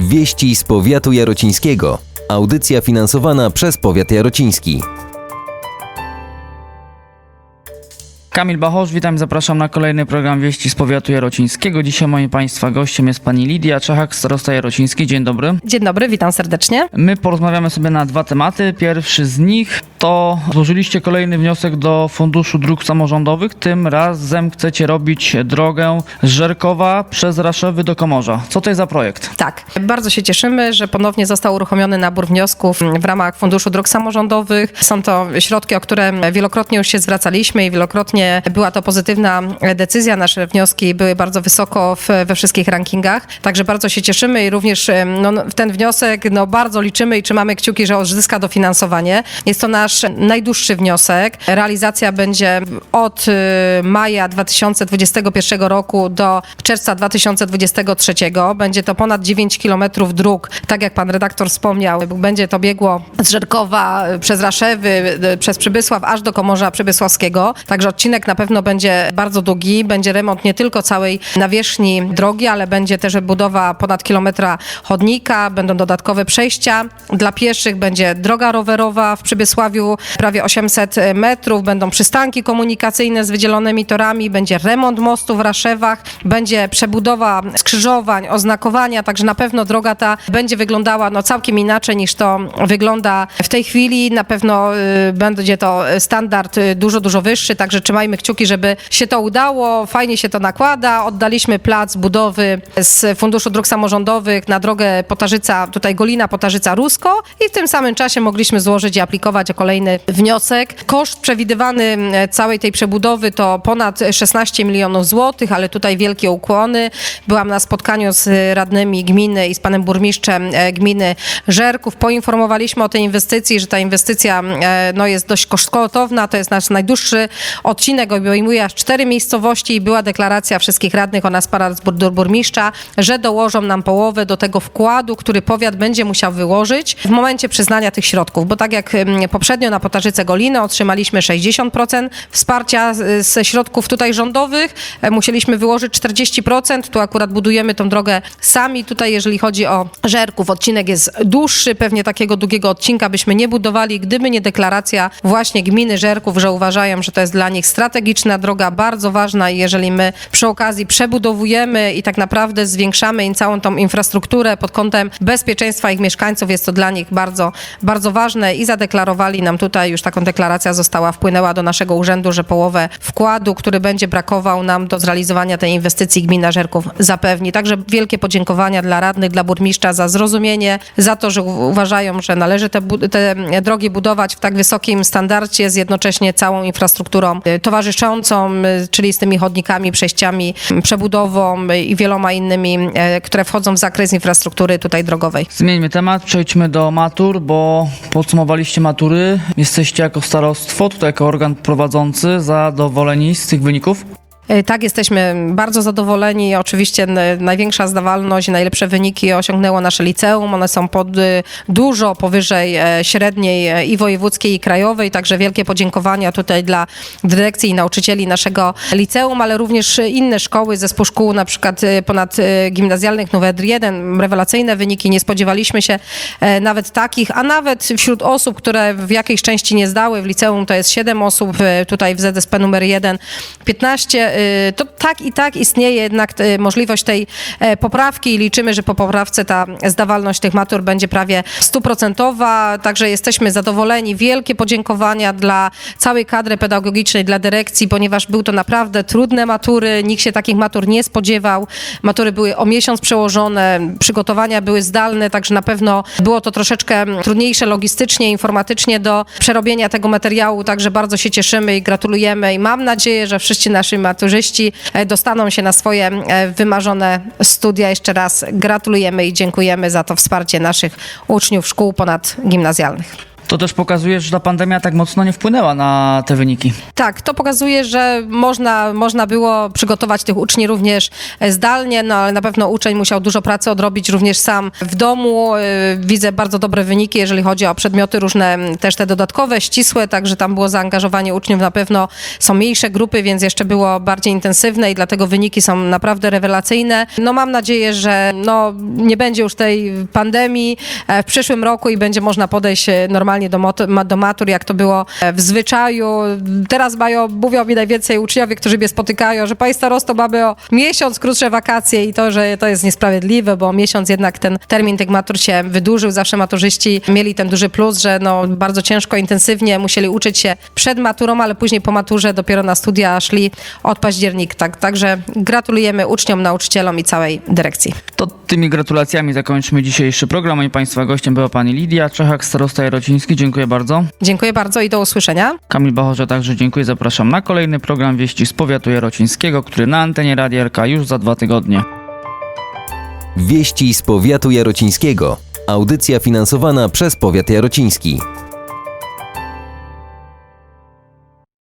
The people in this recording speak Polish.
Wieści z powiatu jarocińskiego. Audycja finansowana przez powiat jarociński. Kamil Bachosz, witam, zapraszam na kolejny program Wieści z Powiatu Jarocińskiego. Dzisiaj moim Państwa gościem jest Pani Lidia Czachak, starosta jarociński. Dzień dobry. Dzień dobry, witam serdecznie. My porozmawiamy sobie na dwa tematy. Pierwszy z nich to złożyliście kolejny wniosek do Funduszu Dróg Samorządowych. Tym razem chcecie robić drogę z Żerkowa przez Raszewy do Komorza. Co to jest za projekt? Tak, bardzo się cieszymy, że ponownie został uruchomiony nabór wniosków w ramach Funduszu Dróg Samorządowych. Są to środki, o które wielokrotnie już się zwracaliśmy i wielokrotnie była to pozytywna decyzja. Nasze wnioski były bardzo wysoko we wszystkich rankingach, także bardzo się cieszymy i również no, w ten wniosek no, bardzo liczymy i trzymamy kciuki, że odzyska dofinansowanie. Jest to nasz najdłuższy wniosek. Realizacja będzie od y, maja 2021 roku do czerwca 2023. Będzie to ponad 9 kilometrów dróg, tak jak pan redaktor wspomniał. Będzie to biegło z Żerkowa y, przez Raszewy, y, przez Przybysław aż do Komorza Przybysławskiego. Także odcinek na pewno będzie bardzo długi. Będzie remont nie tylko całej nawierzchni drogi, ale będzie też budowa ponad kilometra chodnika, będą dodatkowe przejścia dla pieszych, będzie droga rowerowa w Przybysławiu prawie 800 metrów, będą przystanki komunikacyjne z wydzielonymi torami, będzie remont mostu w Raszewach, będzie przebudowa skrzyżowań, oznakowania, także na pewno droga ta będzie wyglądała no, całkiem inaczej niż to wygląda w tej chwili. Na pewno y, będzie to standard y, dużo, dużo wyższy, także trzymajmy kciuki, żeby się to udało. Fajnie się to nakłada. Oddaliśmy plac budowy z Funduszu Dróg Samorządowych na drogę Potarzyca, tutaj Golina Potarzyca Rusko i w tym samym czasie mogliśmy złożyć i aplikować o kolejny wniosek. Koszt przewidywany całej tej przebudowy to ponad 16 milionów złotych, ale tutaj wielkie ukłony. Byłam na spotkaniu z radnymi gminy i z panem burmistrzem e, gminy Żerków. Poinformowaliśmy o tej inwestycji, że ta inwestycja e, no, jest dość kosztowna. To jest nasz najdłuższy odcinek, obejmuje aż cztery miejscowości i była deklaracja wszystkich radnych oraz pana bur- burmistrza, że dołożą nam połowę do tego wkładu, który powiat będzie musiał wyłożyć w momencie przyznania tych środków, bo tak jak em, poprzednio na Potarzyce Goliny otrzymaliśmy 60% wsparcia ze środków tutaj rządowych, e, musieliśmy wyłożyć 40%, tu akurat budujemy tą drogę sami, tutaj jeżeli chodzi o Żerków, odcinek jest dłuższy, pewnie takiego długiego odcinka byśmy nie budowali, gdyby nie deklaracja właśnie gminy Żerków, że uważają, że to jest dla nich strategiczna droga, bardzo ważna. I jeżeli my przy okazji przebudowujemy i tak naprawdę zwiększamy im całą tą infrastrukturę pod kątem bezpieczeństwa ich mieszkańców, jest to dla nich bardzo, bardzo ważne i zadeklarowali nam tutaj, już taką deklaracja została, wpłynęła do naszego urzędu, że połowę wkładu, który będzie brakował nam do zrealizowania tej inwestycji gmina Żerków zapewni. Także wielkie podziękowania dla radnych, dla burmistrza za zrozumienie, za to, że uważają, że należy te, te drogi budować w tak wysokim standardzie z jednocześnie całą infrastrukturą y, towarzyszącą, y, czyli z tymi chodnikami, przejściami, m, przebudową y, i wieloma innymi, które wchodzą w zakres infrastruktury tutaj drogowej. Zmieńmy temat, przejdźmy do matur, bo podsumowaliście matury. Jesteście jako starostwo, tutaj jako organ prowadzący, zadowoleni z tych wyników? E, Tak, jesteśmy bardzo zadowoleni. Oczywiście największa zdawalność, najlepsze wyniki osiągnęło nasze liceum. One są pod, y, dużo powyżej e, średniej e, i wojewódzkiej, i krajowej. Także wielkie podziękowania tutaj dla dyrekcji i nauczycieli naszego liceum, ale również inne szkoły, zespół szkół, na przykład e, ponad e, gimnazjalnych Nuwedr 1. Rewelacyjne wyniki. Nie spodziewaliśmy się nawet takich, a nawet wśród osób, które w jakiejś części nie zdały w liceum, to jest 7 osób, tutaj w ZSP numer 1 15, y, to tak i tak istnieje jednak y, możliwość tej e, poprawki i liczymy, że po poprawce ta zdawalność tych matur będzie prawie stuprocentowa, także jesteśmy zadowoleni. Wielkie podziękowania dla całej kadry pedagogicznej, dla dyrekcji, ponieważ był to naprawdę trudne matury, nikt się takich matur nie spodziewał. Matury były o miesiąc przełożone, przygotowania były zdalne, także na pewno było to troszeczkę trudniejsze logistycznie, informatycznie do przerobienia tego materiału, także bardzo się cieszymy i gratulujemy i mam nadzieję, że wszyscy nasi maturzyści e, dostaną się na swoje e, wymarzone studia. Jeszcze raz gratulujemy i dziękujemy za to wsparcie naszych uczniów szkół ponadgimnazjalnych. To też pokazuje, że ta pandemia tak mocno nie wpłynęła na te wyniki. Tak, to pokazuje, że można, można było przygotować tych uczniów również e, zdalnie, no ale na pewno uczeń musiał dużo pracy odrobić również sam w domu. E, Widzę bardzo dobre wyniki, jeżeli chodzi o przedmioty różne, też te dodatkowe, ścisłe, także tam było zaangażowanie uczniów na pewno. Są mniejsze grupy, więc jeszcze było bardziej intensywne i dlatego wyniki są naprawdę rewelacyjne. No mam nadzieję, że no, nie będzie już tej pandemii e, w przyszłym roku i będzie można podejść e, normalnie do, do matur, jak to było e, w zwyczaju. Teraz mają, mówią mi najwięcej uczniowie, którzy mnie spotykają, że pani starosto mamy o miesiąc krótsze wakacje i to, że to jest niesprawiedliwe, bo miesiąc jednak ten termin tych matur się wydłużył. Zawsze maturzyści mieli ten duży plus, że no bardzo ciężko, intensywnie musieli uczyć się przed maturą, ale później po maturze dopiero na studia szli od października. Tak, także gratulujemy uczniom, nauczycielom i całej dyrekcji. To tymi gratulacjami zakończymy dzisiejszy program. Moim Państwa gościem była Pani Lidia Czechak, starosta Dziękuję bardzo. Dziękuję bardzo i do usłyszenia. Kamil Bachorze także dziękuję. Zapraszam na kolejny program Wieści z Powiatu Jarocińskiego, który na antenie Radia RK już za dwa tygodnie. Wieści z powiatu jarocińskiego. Audycja finansowana przez powiat jarociński.